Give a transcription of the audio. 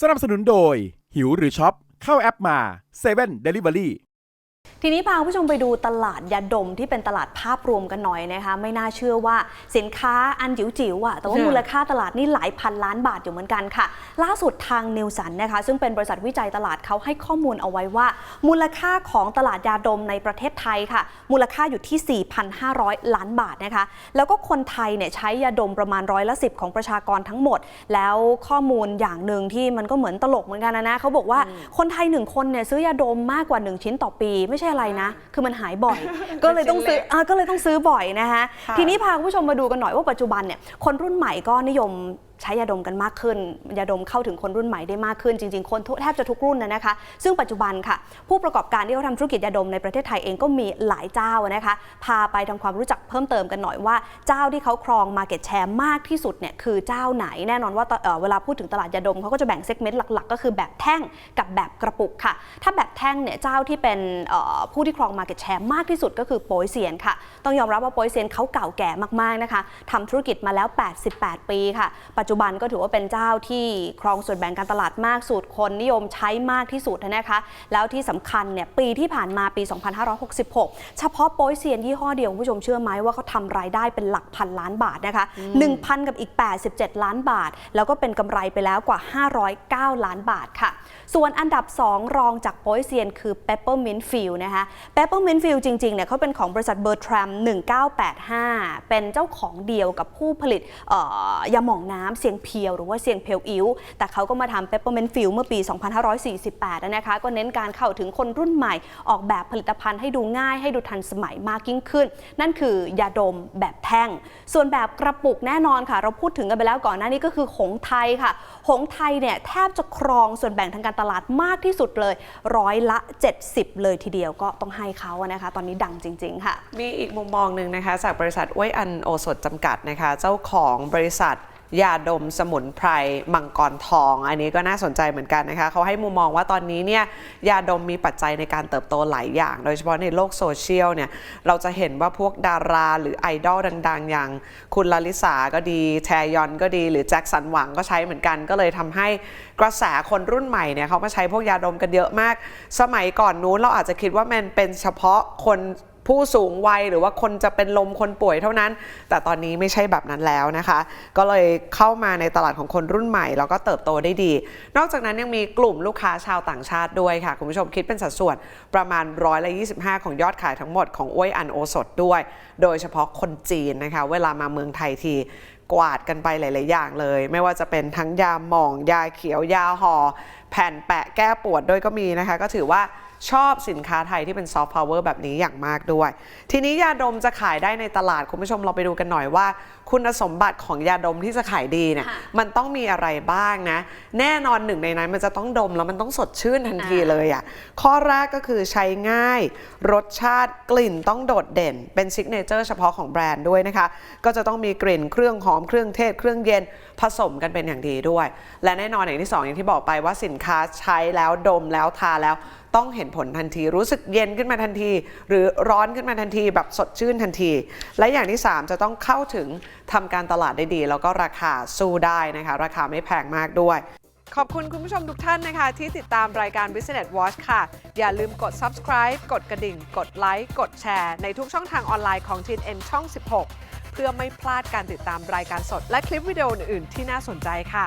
สนับสนุนโดย หิวหรือช็อป เข้าแอปมา7 Delivery ทีนี้พาคุณผู้ชมไปดูตลาดยาดมที่เป็นตลาดภาพรวมกันหน่อยนะคะ ไม่น่าเชื่อว่าสินค้าอันจิ๋วๆอะแต่ว่ามูลค่าตลาดนี่หลายพันล้านบาทอยู่เหมือนกันค่ะ ล่าสุดทางนิวสันนะคะ ซึ่งเป็นบริษัทวิจัยตลาดเขาให้ข้อมูลเอาไว้ว่า มูลค่าของตลาดยาดมในประเทศไทยค่ะ มูลค่าอยู่ที่ 4,500 ล้านบาทนะคะ แล้วก็คนไทยเนี่ยใช้ยาดมประมาณร้อยละสิของประชากรทั้งหมด แล้วข้อมูลอย่างหนึ่งที่มันก็เหมือนตลกเหมือนกันนะนะเขาบอกว่าคนไทยหนึ่งคนเนี่ยซื้อยาดมมากกว่า 1 ชิ้นต่อปี ไม่ใช่อะไรนะ คือมันหายบ่อย ก็เลยต้องซื้ออะก็เลยต้องซื้อบ่อยนะคะค่ะทีนี้พาคุณผู้ชมมาดูกันหน่อยว่าปัจจุบันเนี่ยคนรุ่นใหม่ก็นิยม ใช้ยาดมกันมากขึ้น ยาดมเข้าถึงคนรุ่นใหม่ได้มากขึ้น จริงๆ คนแทบจะทุกรุ่นนะนะคะ ซึ่งปัจจุบันค่ะ ผู้ประกอบการที่เขาทำธุรกิจยาดมในประเทศไทยเองก็มีหลายเจ้านะคะ พาไปทำความรู้จักเพิ่มเติมกันหน่อยว่าเจ้าที่เขาครองมาเก็ตแชร์มากที่สุดเนี่ยคือเจ้าไหนแน่นอนว่าเออเวลาพูดถึงตลาดยาดมเขาก็จะแบ่งเซกเมนต์หลักๆ ก็คือแบบแท่งกับแบบกระปุกค่ะ ถ้าแบบแท่งเนี่ยเจ้าที่เป็นออผู้ที่ครองมาเก็ตแชร์มากที่สุดก็คือโปยเซียนค่ะ ต้องยอมรับว่าโปยเซียนเขาเก่าแก่มากๆนะคะทำธุรกิจมาแล้ว 88 ปีค่ะปัจจจุบันก็ถือว่าเป็นเจ้าที่ครองส่วนแบ่งการตลาดมากสุดคนนิยมใช้มากที่สุดนะคะ แล้วที่สำคัญเนี่ยปีที่ผ่านมาปี 2566 เฉพาะโปยเซียนยี่ห้อเดียวคุณผู้ชมเชื่อไหมว่าเขาทำรายได้เป็นหลักพันล้านบาทนะคะ 1,000 กับอีก 87 ล้านบาท แล้วก็เป็นกำไรไปแล้วกว่า 509 ล้านบาทค่ะ ส่วนอันดับ 2 รองจากโปยเซียนคือ Peppermint Field นะคะ Peppermint Field จริงๆเนี่ยเขาเป็นของบริษัท Bertram 1985 เป็นเจ้าของเดียวกับผู้ผลิตยาหม่องน้ำเสียงเพียวหรือว่าเสียงเพลอิ้วแต่เขาก็มาทำ Peppermint Field เมื่อปี 2548แล้วนะคะ ก็เน้นการเข้าถึงคนรุ่นใหม่ ออกแบบผลิตภัณฑ์ให้ดูง่ายให้ดูทันสมัยมากยิ่งขึ้น นั่นคือยาดมแบบแท่ง ส่วนแบบกระปุกแน่นอนค่ะ เราพูดถึงกันไปแล้วก่อนหน้านี้ก็คือหงไทยค่ะ หงไทยเนี่ยแทบจะครองส่วนแบ่งทางการตลาดมากที่สุดเลยร้อยละ 70 เลยทีเดียวก็ต้องให้เขาอะนะคะ ตอนนี้ดังจริง ๆ ค่ะ มีอีกมุมมองหนึ่งนะคะ จากบริษัทอ้วยอันโอสถจำกัดนะคะ เจ้าของบริษัท ยาดมสมุนไพรมังกรทอง อันนี้ก็น่าสนใจเหมือนกันนะคะเขาให้มุมมองว่าตอนนี้เนี่ยยาดมมีปัจจัยในการเติบโตหลายอย่าง โดยเฉพาะในโลกโซเชียลเนี่ยเราจะเห็นว่าพวกดาราหรือไอดอลดัง ๆ อย่างคุณลลิสาก็ดีแทยอนก็ดี หรือแจ็คสันหวังก็ใช้เหมือนกัน ก็เลยทำให้กระแสคนรุ่นใหม่เนี่ยเขามาใช้พวกยาดมกันเยอะมาก สมัยก่อนนู้นเราอาจจะคิดว่ามันเป็นเฉพาะคน ผู้สูงวัยหรือว่าคนจะเป็นลมคนป่วยเท่านั้น แต่ตอนนี้ไม่ใช่แบบนั้นแล้วนะคะ ก็เลยเข้ามาในตลาดของคนรุ่นใหม่ แล้วก็เติบโตได้ดี นอกจากนั้นยังมีกลุ่มลูกค้าชาวต่างชาติด้วยค่ะ คุณผู้ชมคิดเป็นสัดส่วนประมาณร้อยละ25 ของยอดขายทั้งหมดของอ้วยอันโอสดด้วย โดยเฉพาะคนจีนนะคะ เวลามาเมืองไทยทีกวาดกันไปหลาย ๆ อย่างเลย ไม่ว่าจะเป็นทั้งยาหม่อง ยาเขียวยาห่อแผ่นแปะแก้ปวดด้วยก็มีนะคะ ก็ถือว่า ชอบสินค้าไทยที่เป็นซอฟต์พาวเวอร์แบบนี้อย่างมากด้วย ทีนี้ยาดมจะขายได้ในตลาด คุณผู้ชมเราไปดูกันหน่อยว่า คุณสมบัติของยาดมที่จะขายดีเนี่ยค่ะมันต้องมีอะไรบ้างนะ แน่นอนหนึ่งในนั้นมันจะต้องดมแล้วมันต้องสดชื่นทันทีอ่าเลยอะ่ะข้อแรกก็คือใช้ง่าย รสชาติกลิ่นต้องโดดเด่น เป็นซิกเนเจอร์เฉพาะของแบรนด์ด้วยนะคะ ก็จะต้องมีกลิ่นเครื่องหอมเครื่องเทศเครื่องเย็นผสมกันเป็นอย่างดีด้วย และแน่นอนอย่างที่สองอย่างที่บอกไปว่าสินค้าใช้แล้วดมแล้วทาแล้ว ต้องเห็นผลทันที รู้สึกเย็นขึ้นมาทันที หรือร้อนขึ้นมาทันที แบบสดชื่นทันที และอย่างที่ 3 จะต้องเข้าถึงทำการตลาดได้ดี แล้วก็ราคาสู้ได้นะคะ ราคาไม่แพงมากด้วยขอบคุณคุณผู้ชมทุกท่านนะคะ ที่ติดตามรายการ Business Watch ค่ะ อย่าลืมกด subscribe กดกระดิ่ง กดไลค์กดแชร์ ในทุกช่องทางออนไลน์ของ TNN ช่อง 16 เพื่อไม่พลาดการติดตามรายการสด และคลิปวิดีโออื่นๆที่น่าสนใจค่ะ